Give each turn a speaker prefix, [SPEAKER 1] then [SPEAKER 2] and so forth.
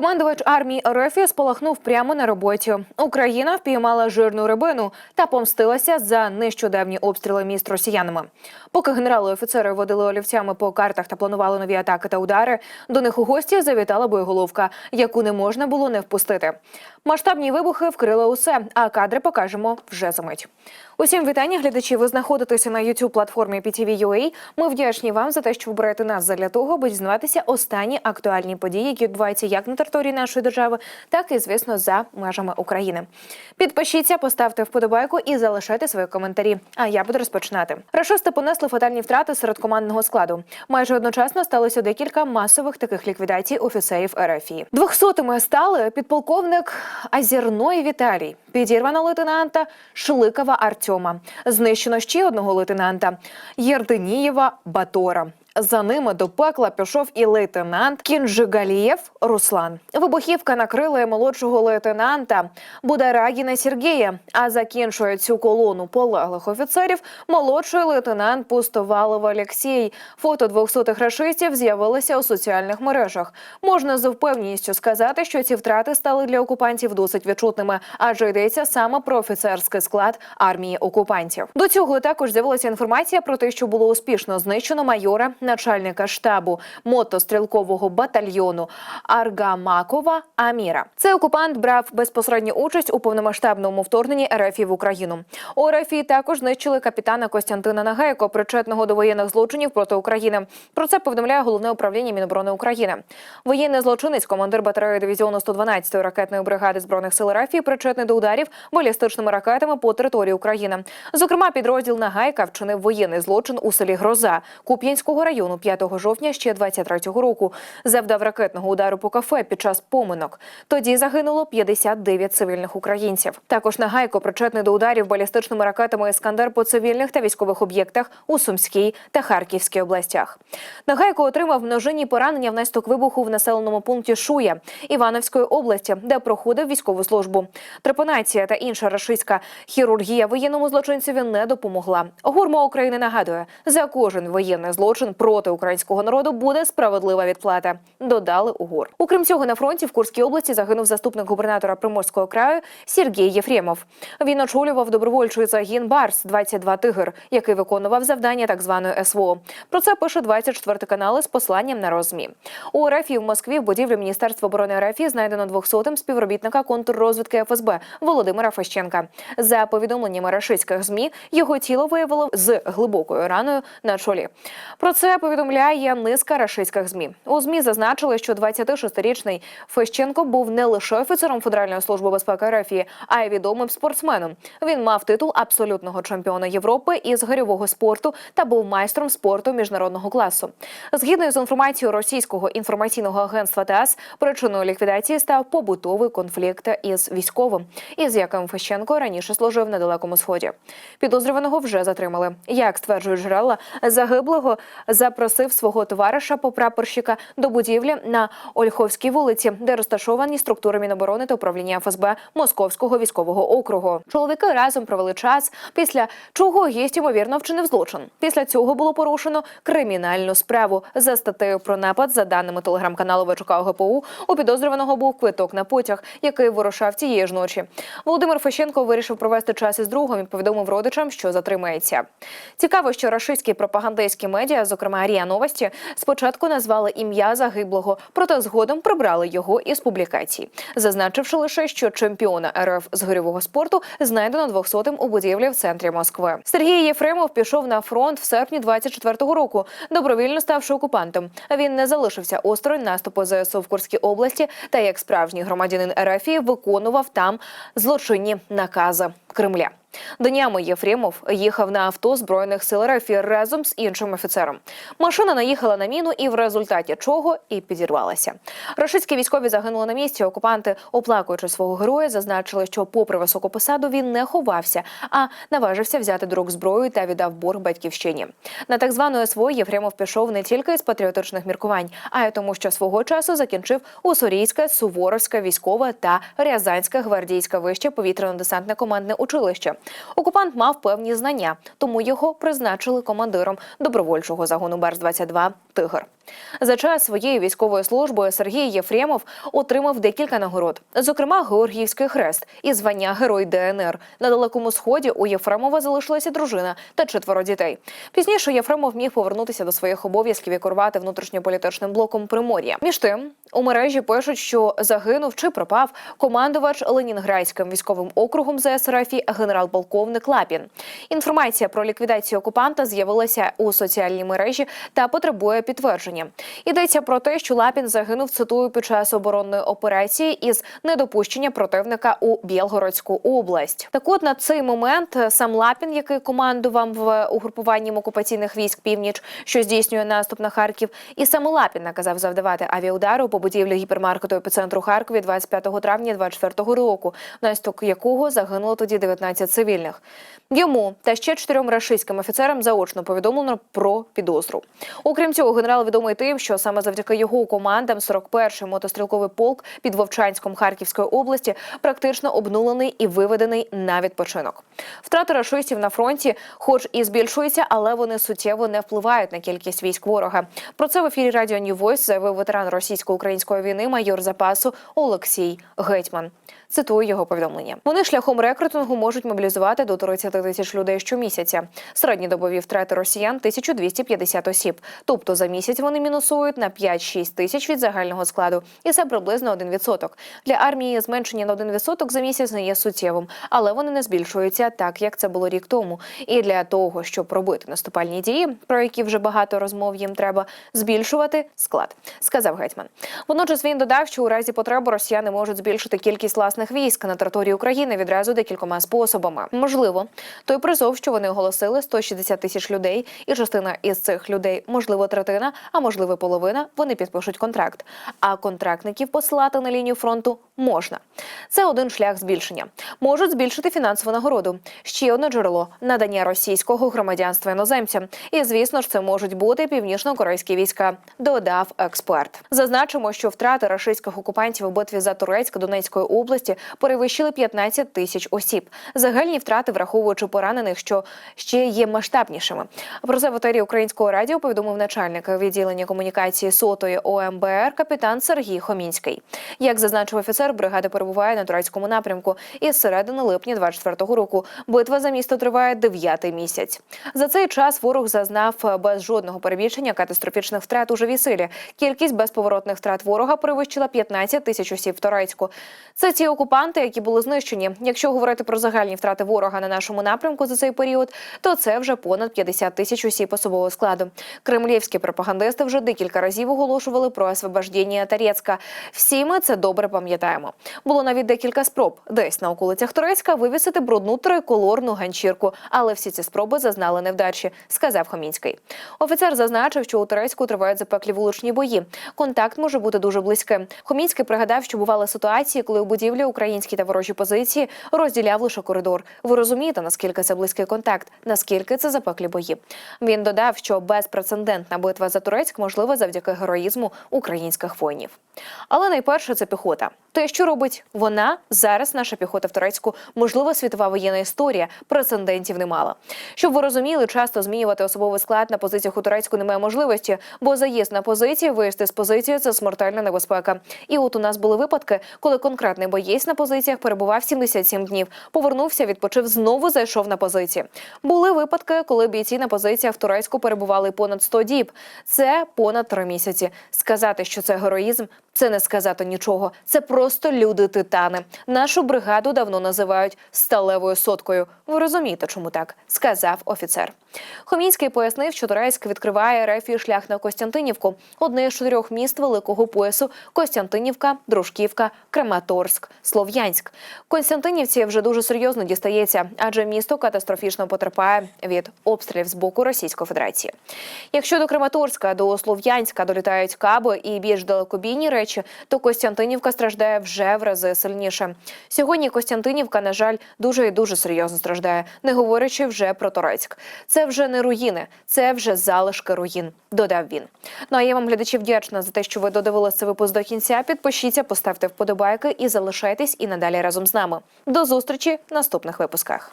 [SPEAKER 1] Командувач армії РФ спалахнув прямо на роботі. Україна впіймала жирну рибину та помстилася за нещодавні обстріли міст росіянами. Поки генерали і офіцери водили олівцями по картах та планували нові атаки та удари, до них у гості завітала боєголовка, яку не можна було не впустити. Масштабні вибухи вкрили усе, а кадри покажемо вже за мить. Усім вітання, глядачі. Ви знаходитеся на youtube платформі PTV.ua. Ми вдячні вам за те, що ви берете нас задля того, аби дізнаватися останні актуальні події, які відбуваються як на території нашої держави, так і звісно за межами України. Підпишіться, поставте вподобайку і залишайте свої коментарі. А я буду розпочинати. Рашисти понесли фатальні втрати серед командного складу. Майже одночасно сталося декілька масових таких ліквідацій офіцерів РФ. Двохсотими стали підполковник Азірної Віталій, підірвано лейтенанта Шликова Артема. Знищено ще одного лейтенанта Єрденієва Батора. За ними до пекла пішов і лейтенант Кінжигалієв Руслан. Вибухівка накрила і молодшого лейтенанта Бударагіна Сергія. А закінчує цю колону полеглих офіцерів молодший лейтенант Пустовалов Олексій. Фото двохсотих рашистів з'явилися у соціальних мережах. Можна з впевненістю сказати, що ці втрати стали для окупантів досить відчутними, адже йдеться саме про офіцерський склад армії окупантів. До цього також з'явилася інформація про те, що було успішно знищено майора начальника штабу мотострілкового батальйону Аргамакова Аміра. Цей окупант брав безпосередню участь у повномасштабному вторгненні РФ в Україну. У РФ також знищили капітана Костянтина Нагайко, причетного до воєнних злочинів проти України. Про це повідомляє головне управління Міноборони України. Воєнний злочинець, командир батареї дивізіону 112-ї ракетної бригади збройних сил РФ, причетний до ударів балістичними ракетами по території України. Зокрема, підрозділ Нагайка вчинив воєнний злочин у селі Гроза Куп'янського району 5 жовтня ще 23-го року. Завдав ракетного удару по кафе під час поминок. Тоді загинуло 59 цивільних українців. Також Нагайко причетний до ударів балістичними ракетами Іскандер по цивільних та військових об'єктах у Сумській та Харківській областях. Нагайко отримав множинні поранення внаслідок вибуху в населеному пункті Шуя Івановської області, де проходив військову службу. Трепанація та інша рашистська хірургія воєнному злочинцеві не допомогла. Гурмо України нагадує, за кожен воєнний злочин проти українського народу буде справедлива відплата. Додали у ГУР. Окрім цього, на фронті в Курській області загинув заступник губернатора Приморського краю Сергій Єфремов. Він очолював добровольчий загін Барс 22 тигр, який виконував завдання так званої СВО. Про це пише 24 канали з посланням на розмі. У РФ в Москві в будівлі Міністерства оборони РФ знайдено 200-тим співробітника контррозвідки ФСБ Володимира Фещенка. За повідомленнями рашистських змі його тіло виявило з глибокою раною на чолі. Про це повідомляє низка рашистських змі. У змі зазначили, що 26-річний Фещенко був не лише офіцером Федеральної служби безпеки РФ, а й відомим спортсменом. Він мав титул абсолютного чемпіона Європи із гирьового спорту та був майстром спорту міжнародного класу. Згідно з інформацією російського інформаційного агентства ТАСС, причиною ліквідації став побутовий конфлікт із військовим, із яким Фещенко раніше служив на далекому сході. Підозрюваного вже затримали. Як стверджують джерела, загиблого запросив свого товариша по прапорщика до будівлі на Ольховській вулиці, де розташовані структури Міноборони та управління ФСБ Московського військового округу. Чоловіки разом провели час, після чого гість ймовірно вчинив злочин. Після цього було порушено кримінальну справу за статтею про напад. За даними телеграм-каналу ВЧК ГПУ, у підозрюваного був квиток на потяг, який вирушав тієї ж ночі. Володимир Фещенко вирішив провести час із другом і повідомив родичам, що затримається. Цікаво, що рашистські пропагандистські медіа, зокрема Рія Новості, спочатку назвали ім'я загиблого, проте згодом прибрали його із публікацій, зазначивши лише, що чемпіона РФ з горьового спорту знайдено 200-м у будівлі в центрі Москви. Сергій Єфремов пішов на фронт в серпні 24-го року, добровільно ставши окупантом. Він не залишився осторонь наступу ЗСУ в Курській області та як справжній громадянин РФ виконував там злочинні накази Кремля. Днями Єфремов їхав на авто збройних сил РФ разом з іншим офіцером. Машина наїхала на міну, і в результаті чого і підірвалася. Рашистські військові загинули на місці. Окупанти, оплакуючи свого героя, зазначили, що, попри високу посаду, він не ховався, а наважився взяти до зброю та віддав борг батьківщині. На так звану СВО Єфремов пішов не тільки з патріотичних міркувань, а й тому, що свого часу закінчив Уссурійське, Суворовське військове та Рязанське гвардійське вище повітряно-десантне командне училище. Окупант мав певні знання, тому його призначили командиром добровольчого загону Берз 22 Тигр. За час своєї військової служби Сергій Єфремов отримав декілька нагород, зокрема Георгіївський хрест і звання Герой ДНР. На далекому сході у Єфремова залишилася дружина та четверо дітей. Пізніше Єфремов міг повернутися до своїх обов'язків і керувати внутрішньополітичним блоком Примор'я. Між тим у мережі пишуть, що загинув чи пропав командувач Ленінградським військовим округом ЗС РФ генерал-полковник Лапін. Інформація про ліквідацію окупанта з'явилася у соціальній мережі та потребує підтвердження. Йдеться про те, що Лапін загинув цитую під час оборонної операції із недопущення противника у Білгородську область. Так, от на цей момент сам Лапін, який командував в угрупуванням окупаційних військ північ, що здійснює наступ на Харків, і саме Лапін наказав завдавати авіаудару по будівлі гіпермаркету епіцентру Харкові 25 травня 24 року, внаслідок якого загинуло тоді 19 цивільних. Йому та ще чотирьом рашистським офіцерам заочно повідомлено про підозру. Окрім цього, генерал відомий тим, що саме завдяки його командам 41-й мотострілковий полк під Вовчанськом Харківської області практично обнулений і виведений на відпочинок. Втрати рашистів на фронті, хоч і збільшуються, але вони суттєво не впливають на кількість військ ворога. Про це в ефірі Радіо New Voice заявив ветеран російсько-української війни майор запасу Олексій Гетьман. Цитую його повідомлення. Вони шляхом рекрутингу можуть мобілізувати до 30 тисяч людей щомісяця. Середні добові втрати росіян 1250 осіб. Тобто за місяць вони мінусують на 5-6 тисяч від загального складу, і це приблизно 1%. Для армії зменшення на 1% за місяць не є суттєвим, але вони не збільшуються так, як це було рік тому. І для того, щоб робити наступальні дії, про які вже багато розмов їм треба збільшувати склад, сказав гетьман. Водночас він додав, що у разі потреби росіяни можуть збільшити кількість власних військ на території України відразу декількома способами. Можливо, той призов, що вони оголосили 160 тисяч людей, і частина із цих людей, можливо, третина, а можливо, половина, вони підпишуть контракт. А контрактників посилати на лінію фронту можна. Це один шлях збільшення. Можуть збільшити фінансову нагороду. Ще одне джерело надання російського громадянства іноземцям. І звісно ж, це можуть бути північно-корейські війська. Додав експерт. Зазначимо, що втрати рашистських окупантів у битві за Турецьк Донецької області перевищили 15 тисяч осіб. Загальні втрати, враховуючи поранених, що ще є масштабнішими. Про це в етері українського радіо повідомив начальник відділення комунікації сотої ОМБР капітан Сергій Хомінський. Як зазначив офіцер, бригада перебуває на турецькому напрямку. І з середини липня 24-го року битва за місто триває дев'ятий місяць. За цей час ворог зазнав без жодного перебільшення катастрофічних втрат у живій силі. Кількість безповоротних втрат ворога перевищила 15 тисяч осіб в Турецьку. Це ті окупанти, які були знищені. Якщо говорити про загальні втрати ворога на нашому напрямку за цей період, то це вже понад 50 тисяч осіб особового складу. Кремлівські пропагандисти вже декілька разів оголошували про освобождення Тарецька. Всі ми це добре пам'ятаємо. Було навіть декілька спроб десь на околицях Турецька вивісити брудну триколорну ганчірку, але всі ці спроби зазнали невдачі, сказав Хомінський. Офіцер зазначив, що у Турецьку тривають запеклі вуличні бої. Контакт може бути дуже близьким. Хомінський пригадав, що бували ситуації, коли у будівлі українські та ворожі позиції розділяв лише коридор. Ви розумієте, наскільки це близький контакт, наскільки це запеклі бої. Він додав, що безпрецедентна битва за Турецьк можлива завдяки героїзму українських воїнів. Але найперше це піхота. Те, що робить вона зараз, наша піхота в Турецьку, можливо, світова воєнна історія, прецедентів немало. Щоб ви розуміли, часто змінювати особовий склад на позиціях у Турецьку немає можливості, бо заїзд на позиції, виїзд із позиції це смертельна небезпека. І от у нас були випадки, коли конкретний боєць на позиціях перебував 77 днів, повернувся, відпочив, знову зайшов на позиції. Були випадки, коли бійці на позиціях в Турецьку перебували понад 100 діб. Це понад три місяці. Сказати, що це героїзм, це не сказати нічого. Це просто люди титани. Нашу бригаду давно називають сталевою соткою. Ви розумієте, чому так? сказав офіцер. Хомінський пояснив, що Турецьк відкриває рефі шлях на Костянтинівку, одне з чотирьох міст великого поясу: Костянтинівка, Дружківка, Краматорськ, Слов'янськ. Константинівці вже дуже серйозно дістається, адже місто катастрофічно потерпає від обстрілів з боку Російської Федерації. Якщо до Краматорська, до Слов'янська долітають каби і більш далекобійні речі, то Костянтинівка страждає вже в рази сильніше. Сьогодні Костянтинівка, на жаль, дуже і дуже серйозно страждає, не говорячи вже про Турецьк. Це вже не руїни, це вже залишки руїн. Додав він. Ну а я вам глядачі вдячна за те, що ви додивилися випуск до кінця. Підпишіться, поставте вподобайки і залишайтесь і надалі разом з нами. До зустрічі в наступних випусках.